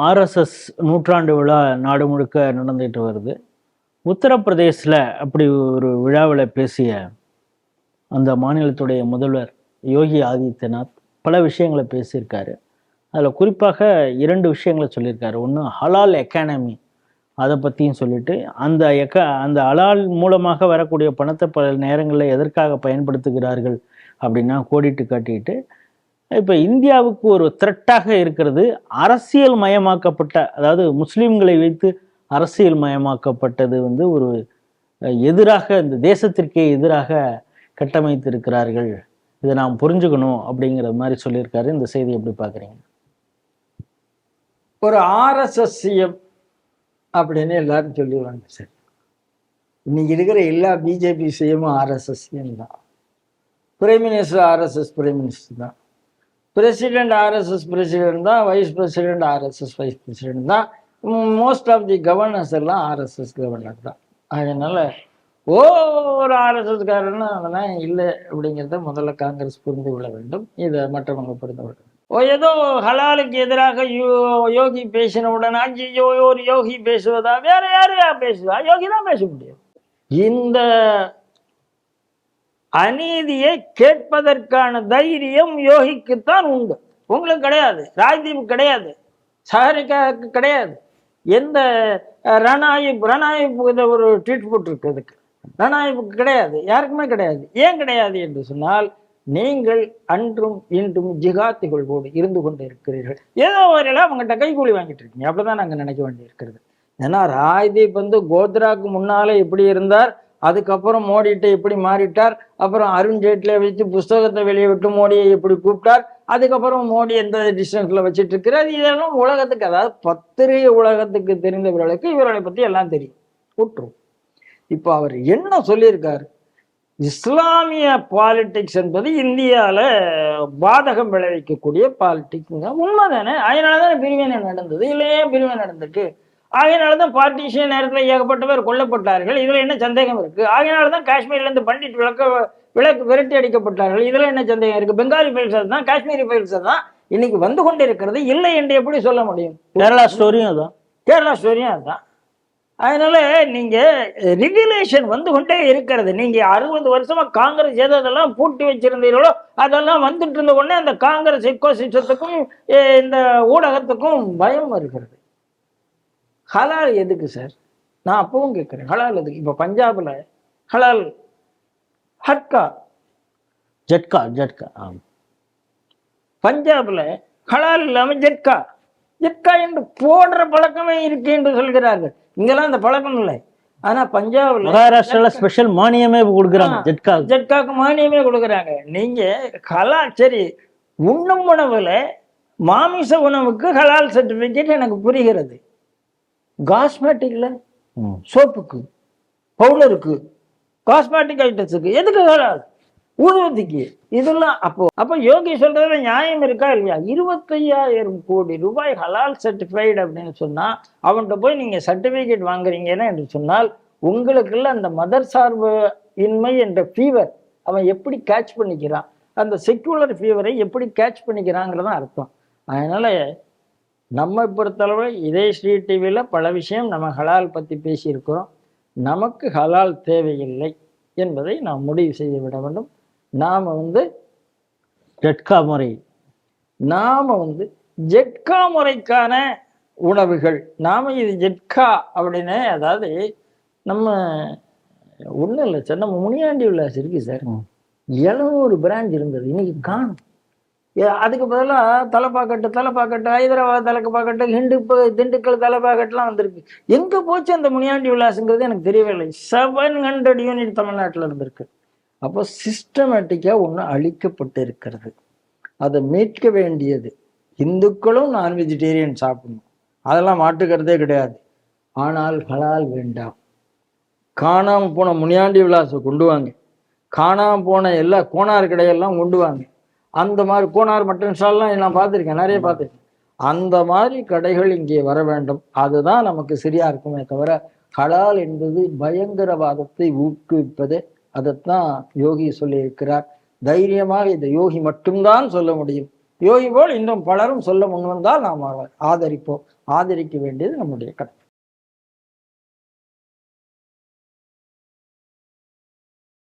RSS நூற்றாண்டு விழா நாடு முழுக்க நடந்துட்டு வருது. உத்தரப்பிரதேசில் அப்படி ஒரு விழாவில் பேசிய அந்த மாநிலத்துடைய முதல்வர் யோகி ஆதித்யநாத் பல விஷயங்களை பேசியிருக்காரு. அதில் குறிப்பாக இரண்டு விஷயங்களை சொல்லியிருக்காரு. ஒன்று ஹலால் எக்கானமி அதை பற்றியும் சொல்லிட்டு அந்த எக்க அந்த அலால் மூலமாக வரக்கூடிய பணத்தை பல நேரங்களில் எதற்காக பயன்படுத்துகிறார்கள் அப்படின்னா கோடிட்டு காட்டிட்டு இப்போ இந்தியாவுக்கு ஒரு த்ரெட்டாக இருக்கிறது அரசியல் மயமாக்கப்பட்ட அதாவது முஸ்லீம்களை வைத்து அரசியல் மயமாக்கப்பட்டது வந்து ஒரு எதிராக இந்த தேசத்திற்கே எதிராக கட்டமைத்திருக்கிறார்கள். இதை நாம் புரிஞ்சுக்கணும் அப்படிங்கிற மாதிரி சொல்லியிருக்காரு. இந்த செய்தி எப்படி பார்க்குறீங்க? ஒரு ஆர்எஸ்எஸ்சிஎம் அப்படின்னு எல்லாரும் சொல்லிடுவாங்க சார். இன்னைக்கு இருக்கிற எல்லா பிஜேபி சிஎம்மும் ஆர்எஸ்எஸ்சிஎம் தான் prime minister RSS prime minister தான். பிரசிடென்ட் ஆர்எஸ்எஸ் பிரசிடென்ட் தான் vice president RSS vice president தான். மோஸ்ட் ஆஃப் தி கவர்னர்ஸ் எல்லாம் ஆர்எஸ்எஸ் கவர்னர் தான். அதனால ஓ ஒரு ஆர்எஸ்எஸ்காரன்னு அதெல்லாம் இல்லை அப்படிங்கிறத முதல்ல காங்கிரஸ் புரிந்து கொள்ள வேண்டும். இதை மற்றவங்க புரிந்து கொள்ள வேண்டும். ஓ ஏதோ ஹலாலுக்கு எதிராக யோ- யோகி பேசினவுடன் அஞ்சு ஐயோ ஒரு யோகி பேசுவதா? வேற யாரு பேசுவா? யோகி தான் பேச முடியும். இந்த அநீதியை கேட்பதற்கான தைரியம் யோகிக்குத்தான் உண்டு. உங்களுக்கு கிடையாது. ராஜ்தீப் கிடையாது. சஹரிகாவுக்கு கிடையாது. எந்த அஹ், ரணாயிப் ரணாயிப் இதை ஒரு ட்வீட் போட்டிருக்கு அதுக்கு. ரணாயிப்புக்கு கிடையாது. யாருக்குமே கிடையாது. ஏன் கிடையாது என்று சொன்னால் நீங்கள் அன்றும் இன்றும் ஜிகாத்திகளோடு இருந்து கொண்டு இருக்கிறீர்கள் ஏதோ ஒரு அவங்ககிட்ட கைகூலி வாங்கிட்டு இருக்கீங்க. அப்படிதான் நாங்கள் நினைக்க வேண்டியிருக்கிறது. ஏன்னா ராஜ்தீப் வந்து கோத்ராக்கு முன்னாலே எப்படி இருந்தார். அதுக்கப்புறம் மோடிட்ட எப்படி மாறிட்டார்? அப்புறம் அருண் ஜேட்லியை வச்சு புஸ்தகத்தை வெளியே விட்டு மோடியை எப்படி கூப்பிட்டார்? அதுக்கப்புறம் மோடி எந்த டிஸ்டன்ஸில் வச்சுட்டு இருக்கிறார் இதெல்லாம் உலகத்துக்கு அதாவது பத்திரிகை உலகத்துக்கு தெரிந்தவர்களுக்கு இவர்களை பற்றி எல்லாம் தெரியும். விட்டுரும் இப்போ அவர் என்ன சொல்லியிருக்காரு? இஸ்லாமிய பாலிடிக்ஸ் என்பது இந்தியாவில் பாதகம் விளைவிக்கக்கூடிய பாலிடிக்ஸுங்க உண்மைதானே? அதனால தான் பிரிவினை நடந்தது. இல்லையே பிரிவினை நடந்திருக்கு. ஆகையினால தான் பார்ட்டிஷன் நேரத்தில் ஏகப்பட்ட பேர் கொல்லப்பட்டார்கள். இதுல என்ன சந்தேகம் இருக்கு? ஆகையினால தான் காஷ்மீர்ல இருந்து பண்டிட் விளக்க விளக்கு விரட்டி அடிக்கப்பட்டார்கள். இதுல என்ன சந்தேகம் இருக்கு? பெங்காலி ஃபைல்ஸ் தான் காஷ்மீரி ஃபைல்ஸ் தான் இன்னைக்கு வந்து கொண்டிருக்கிறது. இல்லை என்று எப்படி சொல்ல முடியும்? கேரளா ஸ்டோரியும் அதான் கேரளா ஸ்டோரியும் அதுதான். அதனால நீங்க ரெகுலேஷன் வந்து கொண்டே இருக்கிறது. நீங்க அறுபது வருஷமா காங்கிரஸ் எதெல்லாம் பூட்டி வச்சிருந்தீர்களோ அதெல்லாம் வந்துட்டு இருந்த உடனே அந்த காங்கிரஸ் எக்கோ சிஸ்டத்துக்கும் இந்த ஊடகத்துக்கும் பயம் வருகிறது. ஹலால் எதுக்கு சார்? நான் அப்பவும் கேட்குறேன். ஹலால் எதுக்கு? இப்போ பஞ்சாப்ல ஹலால் ஹட்கா. ஜட்கா ஜட்கா ஆம். பஞ்சாப்ல ஹலால் இல்லாம ஜட்கா. ஜட்கா என்று போடுற பழக்கமே இருக்கு என்று சொல்கிறார்கள். இங்கெல்லாம் அந்த பழக்கம் இல்லை. ஆனா பஞ்சாப்ல மகாராஷ்டிரால ஸ்பெஷல் மானியமே கொடுக்குறாங்க. ஜட்கா. ஜட்காக்கு மானியமே கொடுக்குறாங்க. நீங்க ஹலால் சரி உண்ணும் உணவுல மாமிச உணவுக்கு ஹலால் சர்டிபிகேட் எனக்கு புரிகிறது. காஸ்மெட்டிக்ல ம். சோப்புக்கு பவுடருக்கு காஸ்மெட்டிக் ஐட்டம்ஸுக்கு எதுக்கு ஊதுவத்திக்கு இதெல்லாம் அப்போ அப்போ யோகி சொல்றதுல நியாயம் இருக்கா இல்லையா? இருபத்தையாயிரம் கோடி ரூபாய் ஹலால் சர்டிஃபைடு அப்படின்னு சொன்னா அவன்கிட்ட போய் நீங்க சர்டிபிகேட் வாங்குறீங்கன்னு என்று சொன்னால் உங்களுக்குள்ள அந்த மதர் சார்பு இன்மை என்ற ஃபீவர் அவன் எப்படி கேட்ச் பண்ணிக்கிறான்? அந்த செக்குலர் ஃபீவரை எப்படி கேட்ச் பண்ணிக்கிறாங்கிறதான் அர்த்தம். அதனால நம்மை பொறுத்தளவு இதே ஸ்ரீ டிவியில் பல விஷயம் நம்ம ஹலால் பற்றி பேசியிருக்கிறோம். நமக்கு ஹலால் தேவையில்லை என்பதை நாம் முடிவு செய்து விட வேண்டும். நாம் வந்து ஜட்கா முறை. நாம் வந்து ஜெட்கா முறைக்கான உணவுகள். நாம் இது ஜெட்கா அப்படின்னு அதாவது நம்ம ஒன்றும் இல்லை சார் நம்ம முனியாண்டி விலாஸ் இருக்கு சார். எழுநூறு பிரான்ச் இருந்தது. இன்னைக்கு காணும். அதுக்கு பதிலாக தலைப்பாக்கட்டு தலைப்பாக்கட்டு ஹைதராபாத் தலைப்பாக்கட்டு ஹிண்டு திண்டுக்கல் தலைப்பாக்கட்டுலாம் வந்திருக்கு. எங்கே போச்சு அந்த முனியாண்டி விலாசுங்கிறது எனக்கு தெரியவே இல்லை. செவன் ஹண்ட்ரட் யூனிட் தமிழ்நாட்டில் இருந்திருக்கு. அப்போ சிஸ்டமேட்டிக்காக ஒன்று அழிக்கப்பட்டு இருக்கிறது அதை மீட்க வேண்டியது இந்துக்களும் நான் வெஜிடேரியன் சாப்பிடணும். அதெல்லாம் மாட்டுக்கிறதே கிடையாது. ஆனால் ஹலால் வேண்டாம். காணாமல் போன முனியாண்டி விலாசை கொண்டு வாங்க. காணாமல் போன எல்லா கோணார் கடையெல்லாம் கொண்டு வாங்க. அந்த மாதிரி கோனார் மட்டன் ஸ்டால்லாம் நான் பார்த்துருக்கேன் நிறைய பார்த்துருக்கேன். அந்த மாதிரி கடைகள் இங்கே வர வேண்டும். அதுதான் நமக்கு சரியா இருக்குமே தவிர ஹலால் என்பது பயங்கரவாதத்தை ஊக்குவிப்பது. அதைத்தான் யோகி சொல்லியிருக்கிறார். தைரியமாக இந்த யோகி மட்டும்தான் சொல்ல முடியும். யோகி போல் இன்னும் பலரும் சொல்ல முன்வந்தால் நாம் ஆதரிப்போம். ஆதரிக்க வேண்டியது நம்முடைய கடமை.